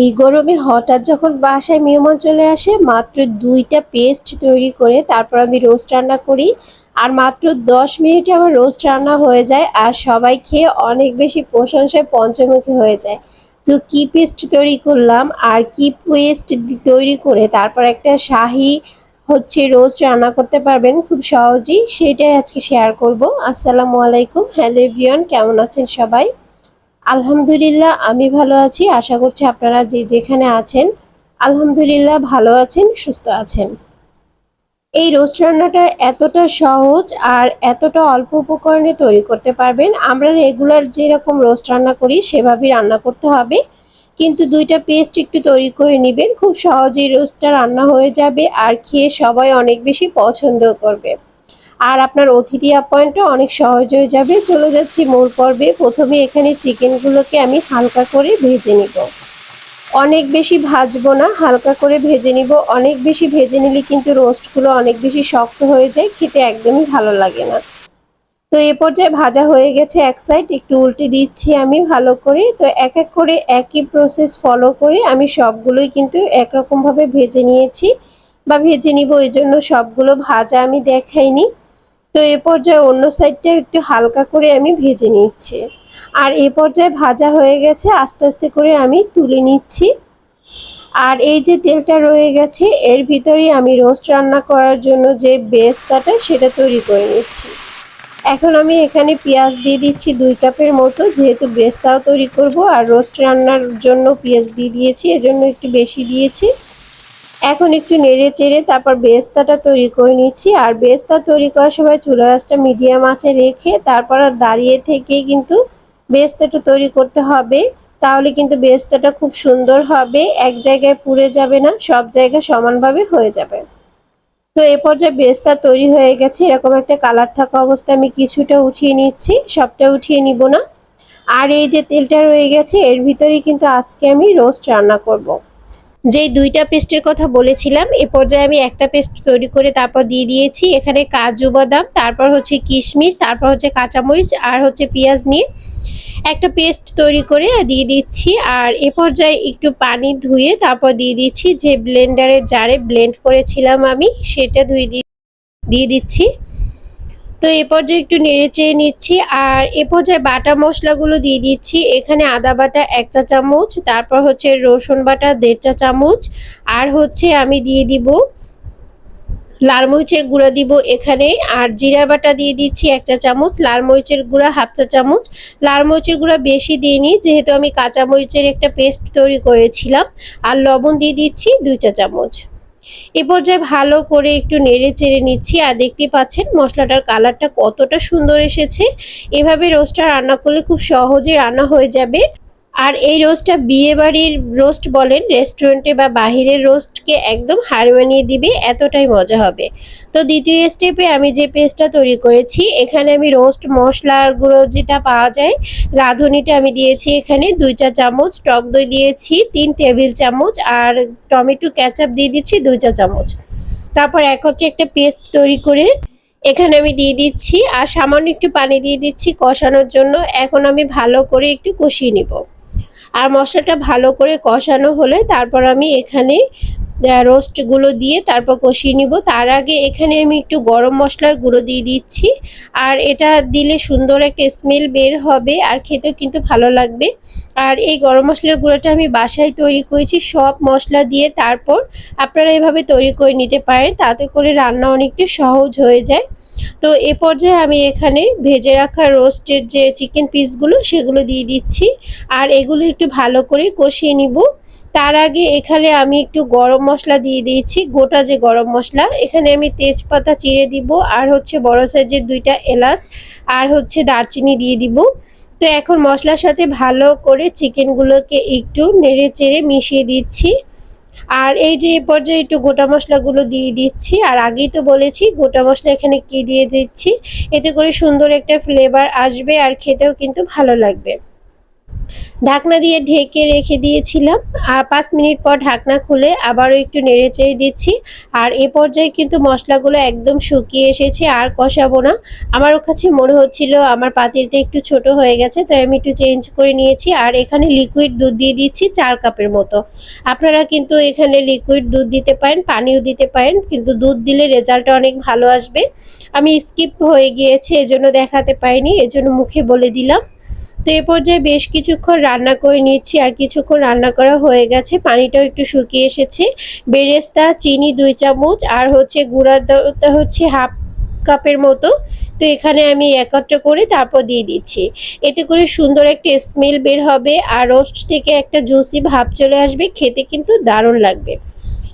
এই গরমে হঠাৎ যখন বাসায় মেহমান চলে আসে, মাত্র দুইটা পেস্ট তৈরি করে তারপর আমি রোস্ট রান্না করি। আর মাত্র দশ মিনিটে আমার রোস্ট রান্না হয়ে যায় আর সবাই খেয়ে অনেক বেশি প্রশংসায় পঞ্চমুখী হয়ে যায়। তো কি পেস্ট তৈরি করলাম আর কি পেস্ট তৈরি করে তারপর একটা শাহি হচ্ছে রোস্ট রান্না করতে পারবেন খুব সহজেই, সেটাই আজকে শেয়ার করব। আসসালামু আলাইকুম। হ্যালো এভরিওয়ান কেমন আছেন সবাই? আলহামদুলিল্লাহ, আমি ভালো আছি। আশা করছি আপনারা যে যেখানে আছেন, আলহামদুলিল্লাহ ভালো আছেন, সুস্থ আছেন। এই রোস্ট রান্নাটা এতটা সহজ আর এতটা অল্প উপকরণে তৈরি করতে পারবেন। আমরা রেগুলার যেরকম রোস্ট রান্না করি, সেভাবেই রান্না করতে হবে। কিন্তু দুইটা পেস্ট একটু তৈরি করে নেবেন, খুব সহজেই রোস্টটা রান্না হয়ে যাবে আর খেয়ে সবাই অনেক বেশি পছন্দ করবে। আর আপনার অতিথি অ্যাপয়েন্টও অনেক সহজ হয়ে যাবে। চলে যাচ্ছি মূল পর্বে। প্রথমে এখানে চিকেনগুলোকে আমি হালকা করে ভেজে নিব। অনেক বেশি ভাজবো না, হালকা করে ভেজে নিব। অনেক বেশি ভেজে নিলে কিন্তু রোস্টগুলো অনেক বেশি শক্ত হয়ে যায়, খেতে একদমই ভালো লাগে না। তো এ পর্যায়ে ভাজা হয়ে গেছে এক সাইড একটু উল্টে দিচ্ছি আমি ভালো করে। তো এক এক করে একই প্রসেস ফলো করে আমি সবগুলোই কিন্তু একরকমভাবে ভেজে নিয়েছি। বা ভেজে নিব এই জন্য সবগুলো ভাজা আমি দেখাইনি। তো এ পর্যায়ে অন্য সাইডটা একটু হালকা করে আমি ভেজে নিচ্ছি। আর এ পর্যায়ে ভাজা হয়ে গেছে, আস্তে আস্তে করে আমি তুলে নিচ্ছি। আর এই যে তেলটা রয়ে গেছে, এর ভিতরেই আমি রোস্ট রান্না করার জন্য যে বেস্তাটা সেটা তৈরি করে নিচ্ছি। এখন আমি এখানে পেঁয়াজ দিয়ে দিচ্ছি দুই কাপের মতো, যেহেতু ব্রেস্তাও তৈরি করব, আর রোস্ট রান্নার জন্য পেঁয়াজ দিয়ে দিয়েছি, এজন্য একটু বেশি দিয়েছি। এখন একটু নেড়ে চেড়ে তারপর বেস্তাটা তৈরি করে নিচ্ছি। আর বেস্তা তৈরি করার সময় চুলা রাসটা মিডিয়াম আঁচে রেখে তারপর আর দাঁড়িয়ে থেকে কিন্তু বেস্তাটা তৈরি করতে হবে। তাহলে কিন্তু বেস্তাটা খুব সুন্দর হবে, এক জায়গায় পুড়ে যাবে না, সব জায়গায় সমানভাবে হয়ে যাবে। তো এ পর্যায়ে বেস্তা তৈরি হয়ে গেছে, এরকম একটা কালার থাকা অবস্থায় আমি কিছুটা উঠিয়ে নিচ্ছি, সবটা উঠিয়ে নিব না। আর এই যে তেলটা রয়ে গেছে, এর ভিতরেই কিন্তু আজকে আমি রোস্ট রান্না করব। যেই দুইটা পেস্টের কথা বলেছিলাম, এ পর্যায়ে আমি একটা পেস্ট তৈরি করে তারপর দিয়ে দিয়েছি। এখানে কাজু বাদাম, তারপর হচ্ছে কিশমিশ, তারপর হচ্ছে কাঁচামরিচ আর হচ্ছে পেঁয়াজ নিয়ে একটা পেস্ট তৈরি করে দিয়ে দিচ্ছি। আর এ পর্যায়ে একটু পানি ধুয়ে তারপর দিয়ে দিচ্ছি যে ব্লেন্ডারের জারে ব্লেন্ড করেছিলাম আমি, সেটা ধুয়ে দিয়ে দিচ্ছি। তো এ পর্যায়ে একটু নেড়ে চেড়ে নিচ্ছি আর এ পর্যায়ে বাটা মশলাগুলো দিয়ে দিচ্ছি। এখানে আদা বাটা এক চা চামচ, তারপর হচ্ছে রসুন বাটা দেড় চা চামচ, আর হচ্ছে আমি দিয়ে দিব লাল মরিচের গুঁড়া দিব এখানে, আর জিরা বাটা দিয়ে দিচ্ছি এক চা চামচ, লাল মরিচের গুঁড়া হাফ চা চামচ। লাল মরিচের গুঁড়া বেশি দিইনি, যেহেতু আমি কাঁচা মরিচের একটা পেস্ট তৈরি করেছিলাম, আর লবণ দিয়ে দিচ্ছি দুই চা চামচ। এ পর্যায়ে ভালো করে একটু নেড়ে চেড়ে নিচ্ছি আর দেখতে পাচ্ছেন মশলাটার কালারটা কতটা সুন্দর এসেছে। এভাবে রোস্টটা রান্না করলে খুব সহজে রান্না হয়ে যাবে। আর এই রোস্টটা বিয়ে বাড়ির রোস্ট বলেন, রেস্টুরেন্টে বা বাহিরের রোস্টকে একদম হার মানিয়ে দিবে, এতটাই মজা হবে। তো দ্বিতীয় স্টেপে আমি যে পেস্টটা তৈরি করেছি, এখানে আমি রোস্ট মশলাগুলো যেটা পাওয়া যায়, রাঁধুনিটা আমি দিয়েছি এখানে, দুই চা চামচ, টক দই দিয়েছি, তিন টেবিল চামচ, আর টমেটো ক্যাচাপ দিয়ে দিচ্ছি দুই চা চামচ। তারপর একত্রে একটা পেস্ট তৈরি করে এখানে আমি দিয়ে দিচ্ছি, আর সামান্য একটু পানি দিয়ে দিচ্ছি কষানোর জন্য, এখন আমি ভালো করে একটু কষিয়ে নিব। আর মশলাটা ভালো করে কষানো হলে তারপর আমি এখানে রোস্টগুলো দিয়ে তারপর কষিয়ে নিব। তার আগে এখানে আমি একটু গরম মশলার গুঁড়ো দিয়ে দিচ্ছি। আর এটা দিলে সুন্দর একটা স্মেল বের হবে আর খেতেও কিন্তু ভালো লাগবে। আর এই গরম মশলার গুঁড়োটা আমি বাসায় তৈরি করেছি সব মশলা দিয়ে। তারপর আপনারা এভাবে তৈরি করে নিতে পারেন, তাতে করে রান্না অনেকটা সহজ হয়ে যায়। তো এ পর্যায়ে আমি এখানে ভেজে রাখা রোস্টের যে চিকেন পিসগুলো সেগুলো দিয়ে দিচ্ছি। আর এগুলো একটু ভালো করে কষিয়ে নিব। তার আগে এখানে আমি একটু গরম মশলা দিয়ে দিয়েছি, গোটা যে গরম মশলা। এখানে আমি তেজপাতা চিড়ে দিব, আর হচ্ছে বড় সাইজের দুইটা এলাচ, আর হচ্ছে দারচিনি দিয়ে দিব। তো এখন মশলার সাথে ভালো করে চিকেনগুলোকে একটু নেড়ে চেড়ে মিশিয়ে দিচ্ছি। আর এই যে পর্যায়ে একটু গোটা মশলাগুলো দিয়ে দিচ্ছি, আর আগেই তো বলেছি গোটা মশলা এখানে কি দিয়ে দিচ্ছি, এতে করে সুন্দর একটা ফ্লেভার আসবে আর খেতেও কিন্তু ভালো লাগবে। ঢাকনা দিয়ে ঢেকে রেখে দিয়েছিলাম। আর পাঁচ মিনিট পর ঢাকনা খুলে আবারও একটু নেড়ে চেড়ে দিচ্ছি। আর এ পর্যায়ে কিন্তু মশলাগুলো একদম শুকিয়ে এসেছে, আর কষাবো না। আমার কাছে মনে হচ্ছিল আমার পাতিলটা একটু ছোট হয়ে গেছে, তাই আমি একটু চেঞ্জ করে নিয়েছি। আর এখানে লিকুইড দুধ দিয়ে দিচ্ছি চার কাপের মতো। আপনারা কিন্তু এখানে লিকুইড দুধ দিতে পারেন, পানিও দিতে পারেন, কিন্তু দুধ দিলে রেজাল্টটা অনেক ভালো আসবে। আমি স্কিপ হয়ে গিয়েছে, এজন্য দেখাতে পাইনি এজন্য মুখে বলে দিলাম। তো এ পর্যায়ে বেশ কিছুক্ষণ রান্না করে নিচ্ছি আর কিছুক্ষণ রান্না করা হয়ে গেছে। পানিটাও একটু শুকিয়ে এসেছে। বেরেস্তা, চিনি, দুই চামচ আর হচ্ছে দটা হচ্ছে হাফ কাপের মতো। তো এখানে আমি একত্র করে তারপর দিয়ে দিচ্ছি। এতে করে সুন্দর একটা স্মেল বের হবে আর রোস্ট থেকে একটা জুসি ভাব চলে আসবে। খেতে কিন্তু দারুণ লাগবে।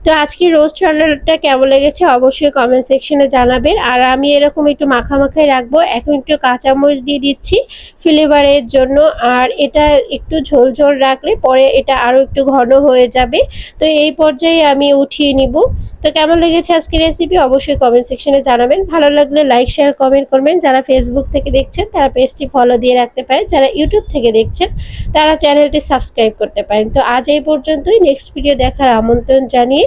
তো আজকে রোস্ট রান্নাটা কেমন লেগেছে অবশ্যই কমেন্ট সেকশনে জানাবেন। আর আমি এরকম একটু মাখামাখাই রাখব। এখন একটু কাঁচামরিচ দিয়ে দিচ্ছি ফ্লেভারের জন্য। আর এটা একটু ঝোল ঝোল রাখলে পরে এটা আরও একটু ঘন হয়ে যাবে। তো এই পর্যায়ে আমি উঠিয়ে নিব। তো কেমন লেগেছে আজকে রেসিপি অবশ্যই কমেন্ট সেকশনে জানাবেন। ভালো লাগলে লাইক শেয়ার কমেন্ট করবেন। যারা ফেসবুক থেকে দেখছেন, তারা পেজটি ফলো দিয়ে রাখতে পারেন। যারা ইউটিউব থেকে দেখছেন, তারা চ্যানেলটি সাবস্ক্রাইব করতে পারেন। তো আজ এই পর্যন্তই। নেক্সট ভিডিও দেখার আমন্ত্রণ জানিয়ে